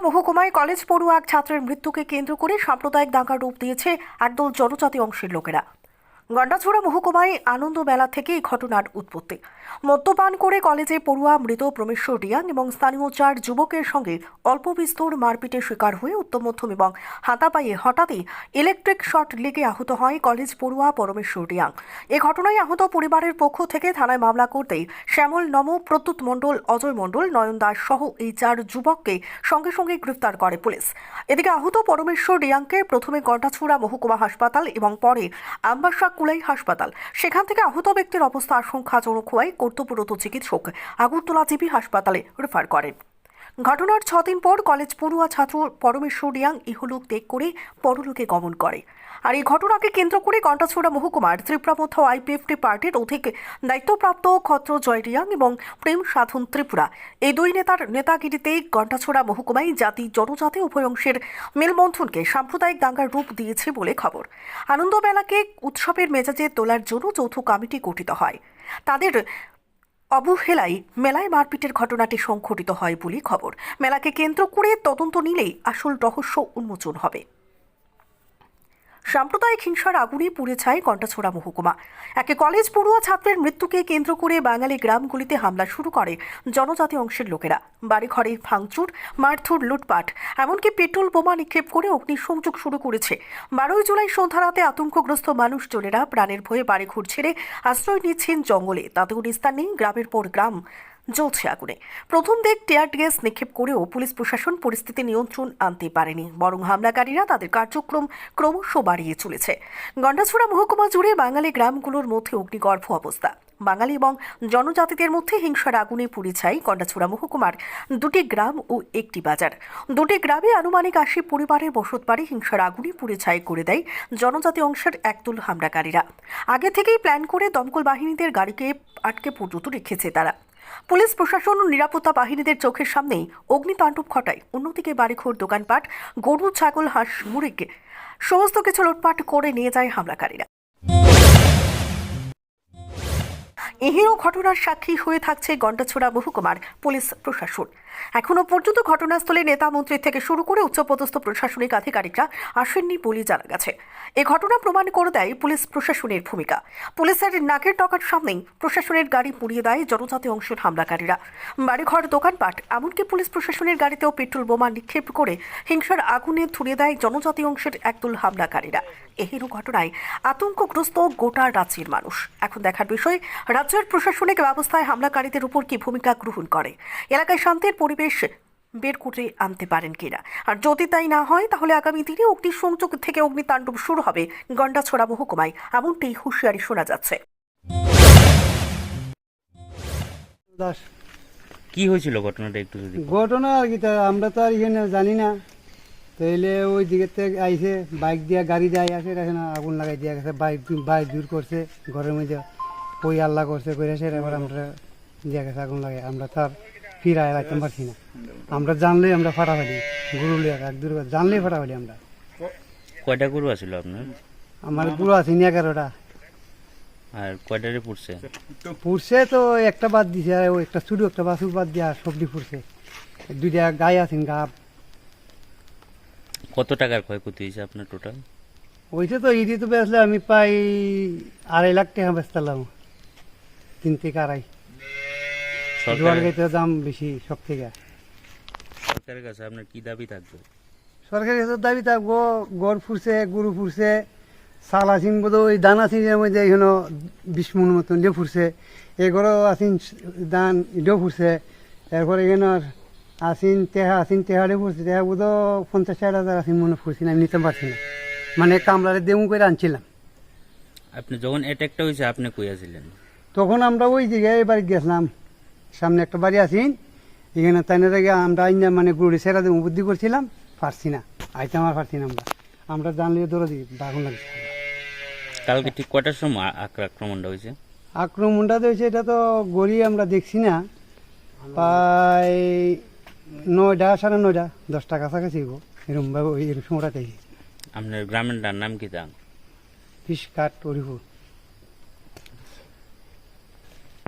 মহকুমায় college পড়ুয়া এক ছাত্রের মৃত্যুকে কেন্দ্র করে সাম্প্রদায়িক দাঙ্গার রূপ দিয়েছে একদল জনজাতি অংশের লোকেরা। গন্ডাছড়া মহকুমায় আনন্দ মেলা থেকে এই ঘটনার উৎপত্তি। মদ্যপান করে কলেজে পড়ুয়া মৃত প্রমেশ্বর রিয়াং এবং স্থানীয় চার যুবকের সঙ্গে অল্প বিস্তর মারপিটের শিকার হয়ে উত্তম মধ্যম এবং হাতা হাতাপাইয়ে হঠাৎই ইলেকট্রিক শর্ট লেগে আহত হয় কলেজ পড়ুয়া পরমেশ্বর রিয়াং এ ঘটনায় আহত পরিবারের পক্ষ থেকে থানায় মামলা করতেই শ্যামল নম প্রত্যুৎ মণ্ডল, অজয় মণ্ডল, নয়ন দাস সহ এই চার যুবককে সঙ্গে সঙ্গে গ্রেফতার করে পুলিশ। এদিকে আহত পরমেশ্বর রিয়াংকে প্রথমে গন্ডাছড়া মহকুমা হাসপাতাল এবং পরে আম্বাসা কুলাই হাসপাতাল। সেখান থেকে আহত ব্যক্তির অবস্থা আশঙ্কাজনক হওয়ায় কর্তব্যরত চিকিৎসক আগরতলা জিবি হাসপাতালে রেফার করেন। ঘটনার ছদিন পর কলেজ পড়ুয়া ছাত্র পরমেশ্বর রিয়াং ইহলোক ত্যাগ করে পরলোকে গমন করে। আর এই ঘটনাকে কেন্দ্র করে কণ্টাছড়া মহকুমার ত্রিপুরামধ্য আইপিএফটি পার্টির অধিক দায়িত্বপ্রাপ্ত ক্ষত্র জয় রিয়াং এবং প্রেম সাধন ত্রিপুরা। এই দুই নেতার নেতাগিরিতে গন্টাছড়া মহকুমায় জাতি জনজাতি উভয় অংশের মেলবন্ধনকে সাম্প্রদায়িক দাঙ্গার রূপ দিয়েছে বলে খবর। আনন্দমেলাকে উৎসবের মেজাজে তোলার জন্য যৌথ কমিটি গঠিত হয়। তাদের অবহেলায় মেলায় মারপিটের ঘটনাটি সংঘটিত হয় বলে খবর। মেলাকে কেন্দ্র করে তদন্ত নিলেই আসল রহস্য উন্মোচন হবে। সাম্প্রদায়িক হিংসার আগুনে পুড়ে ছায় কণ্টাছড়া মহকুমা। একে কলেজ পড়ুয়া ছাত্রের মৃত্যুকে কেন্দ্র করে বাঙালি গ্রামগুলিতে হামলা শুরু করে জনজাতি অংশের লোকেরা। বাড়িঘরে ভাঙচুর, মারধর, লুটপাট, এমনকি পেট্রোল বোমা নিক্ষেপ করে অগ্নিসংযোগ শুরু করেছে। বারোই জুলাই সন্ধ্যা রাতে আতঙ্কগ্রস্ত মানুষজনেরা প্রাণের ভয়ে বাড়িঘর ছেড়ে আশ্রয় নিচ্ছেন জঙ্গলে। তাতেও নিস্তার নেই গ্রামের পর গ্রাম। জ্বলছে আগুনে। প্রথম দিক টিয়ার গ্যাস নিক্ষেপ করেও পুলিশ প্রশাসন পরিস্থিতি নিয়ন্ত্রণ আনতে পারেনি। বরং হামলাকারীরা তাদের কার্যক্রম ক্রমশ বাড়িয়ে চলেছে। গন্ডাছড়া মহকুমা জুড়ে বাঙালি গ্রামগুলোর মধ্যে অগ্নিগর্ভ অবস্থা। বাঙালি এবং জনজাতিদের মধ্যে হিংসার আগুনে পুড়ে ছাই গন্ডাছড়া মহকুমার দুটি গ্রাম ও একটি বাজার। দুটি গ্রামে আনুমানিক আশি পরিবারের বসত বাড়ি হিংসার আগুনে পুড়ে ছাই করে দেয় জনজাতি অংশের একদল হামলাকারীরা। আগে থেকেই প্ল্যান করে দমকল বাহিনীদের গাড়িকে আটকে পর্যন্ত রেখেছে তারা। পুলিশ, প্রশাসন ও নিরাপত্তা বাহিনীদের চোখের সামনেই অগ্নিতাণ্ডব ঘটায়। অন্যদিকে বাড়িঘর, দোকানপাট, গরু, ছাগল, হাঁস, মুরগি, সমস্ত কিছু লুটপাট করে নিয়ে যায় হামলাকারীরা। এহেও ঘটনার সাক্ষী হয়ে থাকছে গন্ডাছড়া মহকুমার পুলিশ প্রশাসন। এখনও পর্যন্ত ঘটনাস্থলে নেতা মন্ত্রী থেকে শুরু করে উচ্চপদস্থ প্রশাসনিক আধিকারিকরা আসেননি বলে জানা গেছে। এ ঘটনা প্রমাণ করে দেয় পুলিশ প্রশাসনের ভূমিকা। পুলিশের নাকের টকার সামনেই প্রশাসনের গাড়ি পুড়িয়ে দেয় জনজাতি অংশের হামলাকারীরা। বাড়িঘর, দোকানপাট, এমনকি পুলিশ প্রশাসনের গাড়িতেও পেট্রোল বোমা নিক্ষেপ করে হিংসার আগুনে ধরিয়ে দেয় জনজাতি অংশের একদল হামলাকারীরা। এহেন ঘটনায় আতঙ্কগ্রস্ত গোটা রাজ্যের মানুষ। এখন দেখার বিষয় রাজ্যের প্রশাসনিক ব্যবস্থায় হামলাকারীদের উপর কি ভূমিকা গ্রহণ করে? এলাকায় শান্তির পরিবেশ বের করে আনতে পারেন কিনা? আর যদি তাই না হয় তাহলে আগামী দিনে অগ্নি অগ্নিসংযোগ থেকে অগ্নিতাণ্ডব শুরু হবে গন্ডাছড়া মহকুমায়। এমনটি হুঁশিয়ারি শোনা যাচ্ছে। দাস। কি হয়েছিল ঘটনাটা একটু যদি ঘটনা আর কি তা আমরা তো আর এখানে জানি না। তাইলে ওই দিকের থেকে আইসে বাইক দিয়া গাড়ি দিয়ে আসে এখানে আগুন লাগাই দিয়ে গেছে বাইক বাইক দূর করছে ঘরের মধ্যে। ওই আল্লাহ করছে করে এবার আমরা দিয়া গেছে আগুন লাগে আমরা তো আর ফিরায় রাখতে পারছি না। আমরা জানলেই আমরা ফাটাফাটি গুরু লিয়া এক দূর জানলেই জানলেই ফাটাফাটি আমরা। কয়টা গরু আছিল আপনার? আমার গুরু আছে নি এগারোটা। আর কয়টারে পড়ছে? পুরছে তো একটা বাদ দিছে আর ওই একটা ছোটো একটা বাছুর বাদ দিয়া সবজি পুরছে দুইটা গাই আছেন গাব। কত টাকার ক্ষয়ক্ষতি হয়েছে আপনার টোটাল ওইটা তো ইডি তো বেচলে আমি প্রায় আড়াই লাখ টাকা বেচতাম তিন থেকে আড়াই। জোয়ার গাইতে দাম বেশি সব থেকে। সরকারের কাছে আপনার কি দাবি থাকবে? সরকারি কাছে দাবি থাকব গড় ফুরছে গরু ফুরছে চাল আসিন বোধ ওই দান আসিনের মধ্যে এখানে বিশ মন মতন দিয়ে ফুরছে। এগুলো আসিন দান ইডিও ফুরছে। এরপরে এখানে আসিন তেহা আসিন তেহারে ফুরছে। তেহা বোধ পঞ্চাশ ষাট হাজার আসিন মনে ফুরছি না আমি নিতে পারছি না। মানে কামলারে দেমু করে আনছিলাম। আপনি যখন অ্যাটাকটা হয়েছে আপনি কইয়াছিলেন তখন আমরা ওই জায়গায় বাড়ি গেছিলাম। সামনে একটা বাড়ি আছেন এখানে তাই না থেকে আমরা আইনা মানে গুড়ি সেরা দিয়ে বুদ্ধি করছিলাম পারছি না। আইতে আমার পারছি না আমরা। আমরা জানলে ধরে দিই দাগুন লাগছে। কালকে ঠিক কটার সময় আক্র- আক্রমণটা হয়েছে? আক্রমণটা হয়েছে এটা তো গড়ি আমরা দেখছি না। প্রায় নয়টা সাড়ে নয়টা দশটা কাছাকাছি গো। এরকম ভাবে ওই এরকম সময়টাতে। আপনার গ্রামের নাম কি তা? ফিস কাঠ অরিপুর।